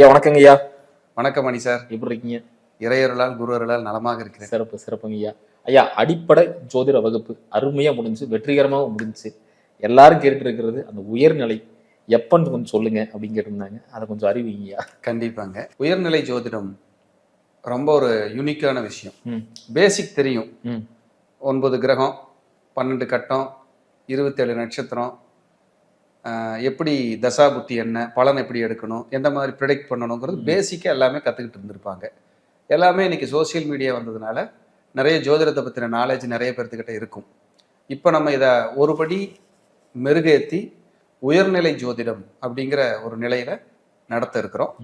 ஐயா வணக்கங்க ஐயா. வணக்கம் மணி சார். எப்படி இருக்கீங்க? இறையருளால் குருவருளால் நலமாக இருக்கிறேன். சிறப்பு சிறப்புங்க ஐயா. ஐயா அடிப்படை ஜோதிட வகுப்பு அருமையா முடிஞ்சு வெற்றிகரமாக முடிஞ்சுச்சு எல்லாரும் கேட்டு இருக்கிறது அந்த உயர்நிலை எப்பன்னு கொஞ்சம் சொல்லுங்க அப்படின்னு கேட்டிருந்தாங்க. அதை கொஞ்சம் அறிவிங்க ஐயா. கண்டிப்பாங்க. உயர்நிலை ஜோதிடம் ரொம்ப ஒரு யூனிக்கான விஷயம். ம். பேசிக் தெரியும். ஒன்பது கிரகம் பன்னெண்டு கட்டம் இருபத்தேழு நட்சத்திரம் எப்படி தசாபுத்தி என்ன பலன் எப்படி எடுக்கணும் எந்த மாதிரி ப்ரிடிக்ட் பண்ணணுங்கிறது பேசிக்காக எல்லாமே கற்றுக்கிட்டு இருந்திருப்பாங்க. எல்லாமே இன்னைக்கு சோஷியல் மீடியா வந்ததுனால நிறைய ஜோதிடத்தை பற்றின நாலேஜ் நிறைய பேர்த்துக்கிட்ட இருக்கும். இப்போ நம்ம இதை ஒருபடி மெருகேற்றி உயர்நிலை ஜோதிடம் அப்படிங்கிற ஒரு நிலையில நடத்த இருக்கிறோம்.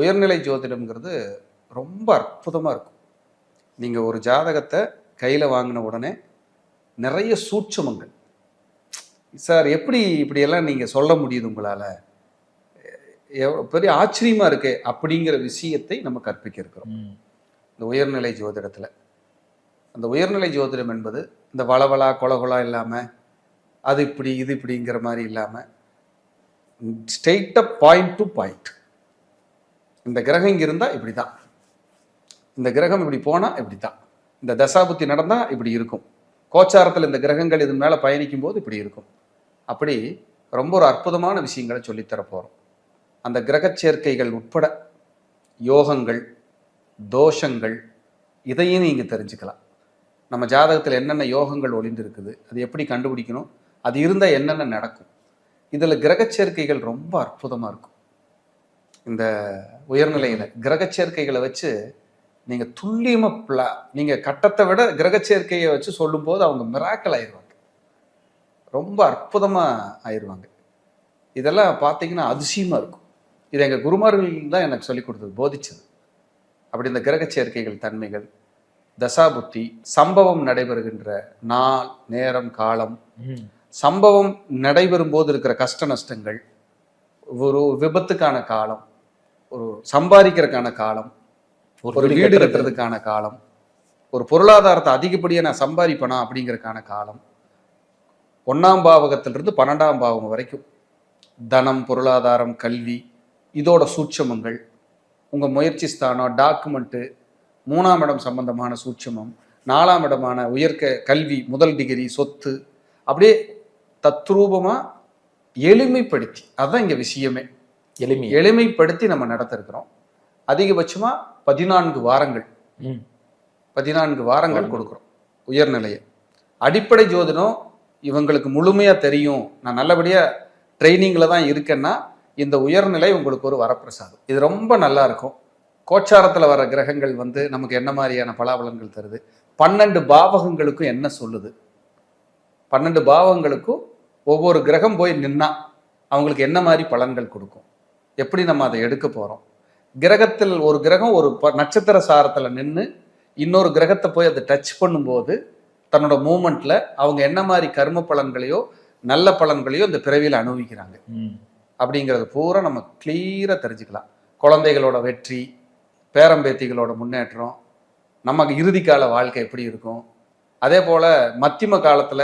உயர்நிலை ஜோதிடம்ங்கிறது ரொம்ப அற்புதமாக இருக்கும். நீங்கள் ஒரு ஜாதகத்தை கையில் வாங்கின உடனே நிறைய சூட்சமங்கள் சார் எப்படி இப்படியெல்லாம் நீங்கள் சொல்ல முடியுது உங்களால்? பெரிய ஆச்சரியமாக இருக்கே அப்படிங்கிற விஷயத்தை நம்ம கற்பிக்க இருக்கிறோம் இந்த உயர்நிலை ஜோதிடத்தில். அந்த உயர்நிலை ஜோதிடம் என்பது இந்த வளவளா கொலகொலா இல்லாமல் அது இப்படி இது இப்படிங்கிற மாதிரி இல்லாமல் ஸ்ட்ரெயிட்டாக பாயிண்ட் டு பாயிண்ட் இந்த கிரகம் இங்கே இருந்தால் இப்படி தான் இந்த கிரகம் இப்படி போனால் இப்படி தான் இந்த தசாபுத்தி நடந்தால் இப்படி இருக்கும். கோச்சாரத்தில் இந்த கிரகங்கள் இது மேலே பயணிக்கும் போது இப்படி இருக்கும். அப்படி ரொம்ப ஒரு அற்புதமான விஷயங்களை சொல்லித்தர போகிறோம் அந்த கிரகச் சேர்க்கைகள் உட்பட யோகங்கள் தோஷங்கள் இதையும் நீங்கள் தெரிஞ்சுக்கலாம். நம்ம ஜாதகத்தில் என்னென்ன யோகங்கள் ஒளிந்து இருக்குது அது எப்படி கண்டுபிடிக்கணும் அது இருந்தால் என்னென்ன நடக்கும். இதில் கிரகச்சேர்க்கைகள் ரொம்ப அற்புதமாக இருக்கும். இந்த உயர்நிலையில் கிரகச்சேர்க்கைகளை வச்சு நீங்கள் துல்லியமாக பிளா நீங்கள் கட்டத்தை விட கிரக சேர்க்கையை வச்சு சொல்லும்போது அவங்க மிராக்கல் ஆயிடுவாங்க. ரொம்ப அற்புதமாக ஆயிடுவாங்க இதெல்லாம் பார்த்தீங்கன்னா அதிசயமாக இருக்கும். இது எங்கள் குருமார்கள் தான் எனக்கு சொல்லிக் கொடுத்தது போதிச்சது. அப்படி இந்த கிரகச் சேர்க்கைகள் தன்மைகள் தசாபுத்தி சம்பவம் நடைபெறுகின்ற நாள் நேரம் காலம் சம்பவம் நடைபெறும் போது இருக்கிற கஷ்ட நஷ்டங்கள் ஒரு விபத்துக்கான காலம் ஒரு சம்பாதிக்கிறதுக்கான காலம் ஒரு வீடு கட்டுறது. கட்டுறதுக்கான காலம் ஒரு பொருளாதாரத்தை அதிகப்படியாக நான் சம்பாதிப்பேனா அப்படிங்கறதுக்கான காலம் ஒன்னாம் பாவகத்திலிருந்து பன்னெண்டாம் பாவம் வரைக்கும். தனம் பொருளாதாரம் கல்வி இதோட சூட்சமங்கள் உங்க முயற்சி ஸ்தானம் டாக்குமெண்ட்டு மூணாம் இடம் சம்பந்தமான சூட்சமம் நாலாம் இடமான உயர்க்க கல்வி முதல் டிகிரி சொத்து அப்படியே தத்ரூபமா எளிமைப்படுத்தி அதுதான் இங்க விஷயமே. எளிமை எளிமைப்படுத்தி நம்ம நடத்திருக்கிறோம். அதிகபட்சமா பதினான்கு வாரங்கள். பதினான்கு வாரங்கள். கொடுக்குறோம். உயர்நிலையை. அடிப்படை ஜோதிடம் இவங்களுக்கு முழுமையாக தெரியும். நான் நல்லபடியாக ட்ரைனிங்கில் தான் இருக்கேன்னா இந்த உயர்நிலை உங்களுக்கு ஒரு வரப்பிரசாதம். இது ரொம்ப நல்லா இருக்கும். கோச்சாரத்தில் வர கிரகங்கள் வந்து நமக்கு என்ன மாதிரியான பலாபலன்கள் தருது? பன்னெண்டு பாவகங்களுக்கும் என்ன சொல்லுது? பன்னெண்டு பாவகங்களுக்கும் ஒவ்வொரு கிரகம் போய் நின்னா அவங்களுக்கு என்ன மாதிரி பலன்கள் கொடுக்கும்? எப்படி நம்ம அதை எடுக்க போகிறோம் கிரகத்தில் ஒரு கிரகம் ஒரு ப- நட்சத்திர சாரத்தில் நின்று இன்னொரு கிரகத்தை போய் அதை டச் பண்ணும்போது தன்னோட மூமெண்ட்ல அவங்க என்ன மாதிரி கர்ம பலன்களையோ நல்ல பலன்களையோ இந்த பிறவியில் அனுபவிக்கிறாங்க. அப்படிங்கிறது பூரா நம்ம கிளியரா தெரிஞ்சுக்கலாம். குழந்தைகளோட வெற்றி பேரம்பேத்திகளோட முன்னேற்றம் நமக்கு இறுதி கால வாழ்க்கை எப்படி இருக்கும்? அதே போல மத்தியம காலத்துல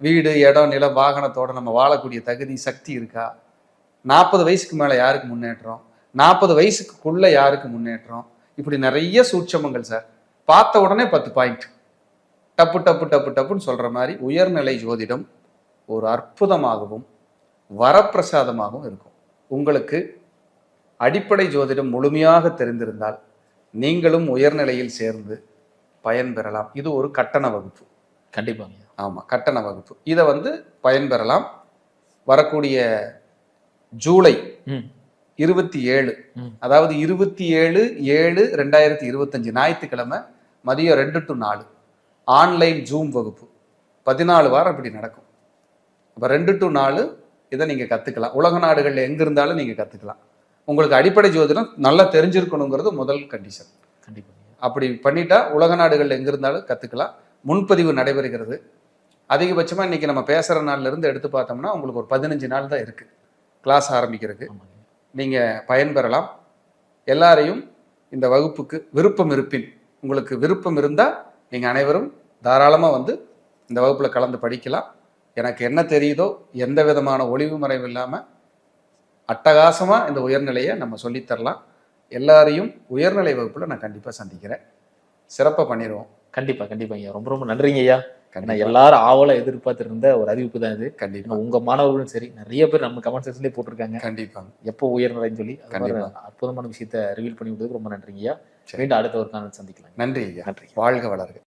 வீடு இடம் நிலம் வாகனத்தோட நம்ம வாழக்கூடிய தகுதி சக்தி இருக்கா? நாற்பது வயசுக்கு மேல யாருக்கு முன்னேற்றம்? நாற்பது வயசுக்குள்ள யாருக்கு முன்னேற்றம்? இப்படி நிறைய சூட்சமங்கள் சார். பார்த்த உடனே பத்து பாயிண்ட் டப்பு டப்பு டப்பு டப்புன்னு சொல்ற மாதிரி உயர்நிலை ஜோதிடம் ஒரு அற்புதமாகவும் வரப்பிரசாதமாகவும் இருக்கும். உங்களுக்கு அடிப்படை ஜோதிடம் முழுமையாக தெரிந்திருந்தால் நீங்களும் உயர்நிலையில் சேர்ந்து பயன்பெறலாம். இது ஒரு கட்டண வகுப்பு. கண்டிப்பாங்க. ஐயா. ஆமாம் கட்டண வகுப்பு. இதை வந்து பயன்பெறலாம். வரக்கூடிய ஜூலை இருபத்தி ஏழு. அதாவது இருபத்தி ஏழு ஏழு ரெண்டாயிரத்தி இருபத்தஞ்சு ஞாயிற்றுக்கிழமை மதியம் ரெண்டு டு நாலு. ஆன்லைன் ஜூம் வகுப்பு. பதினாலு வாரம் இப்படி நடக்கும். அப்போ ரெண்டு டு நாலு இதை நீங்கள் கற்றுக்கலாம் உலக நாடுகளில் எங்கே இருந்தாலும் நீங்கள் கற்றுக்கலாம் உங்களுக்கு அடிப்படை ஜோதிடம் நல்லா தெரிஞ்சிருக்கணுங்கிறது முதல் கண்டிஷன் கண்டிப்பாங்க ஐயா. அப்படி பண்ணிட்டா உலக நாடுகளில் எங்கே இருந்தாலும் கற்றுக்கலாம் முன்பதிவு நடைபெறுகிறது. அதிகபட்சமாக இன்னைக்கு நம்ம பேசுகிற நாள்ல இருந்து எடுத்து பார்த்தோம்னா உங்களுக்கு ஒரு பதினஞ்சு நாள் தான் இருக்குது கிளாஸ் ஆரம்பிக்கிறதுக்கு. நீங்கள் பயன்பெறலாம். எல்லாரையும் இந்த வகுப்புக்கு விருப்பம் இருப்பின். உங்களுக்கு விருப்பம் இருந்தால் நீங்கள் அனைவரும் தாராளமாக வந்து இந்த வகுப்பில் கலந்து படிக்கலாம். எனக்கு என்ன தெரியுதோ எந்த விதமான ஒளிவு மறைவு இல்லாமல் அட்டகாசமாக இந்த உயர்நிலையை நம்ம சொல்லித்தரலாம் எல்லாரையும் உயர்நிலை வகுப்புல நான் கண்டிப்பா சந்திக்கிறேன். சிறப்பா பண்ணிடுவோம் கண்டிப்பா கண்டிப்பா ஐயா. ரொம்ப ரொம்ப நன்றிங்க ஐயா. ஏன்னா எல்லாரும் ஆவலா எதிர்பார்த்து இருந்த ஒரு அறிவிப்பு தான் இது. கண்டிப்பா. ஏன்னா உங்க மாணவர்களும் சரி நிறைய பேர் நம்ம கமெண்ட் செக்ஷன்லேயே போட்டிருக்காங்க. கண்டிப்பாங்க எப்போ உயர்நிலைன்னு சொல்லி. அற்புதமான விஷயத்த ரிவீல் பண்ணி விட்டதுக்கு ரொம்ப நன்றிங்க ஐயா. சரி. மீண்டும் அடுத்த ஒரு காலம் சந்திக்கலாம் நன்றி ஐயா. நன்றி வாழ்க வளர்க.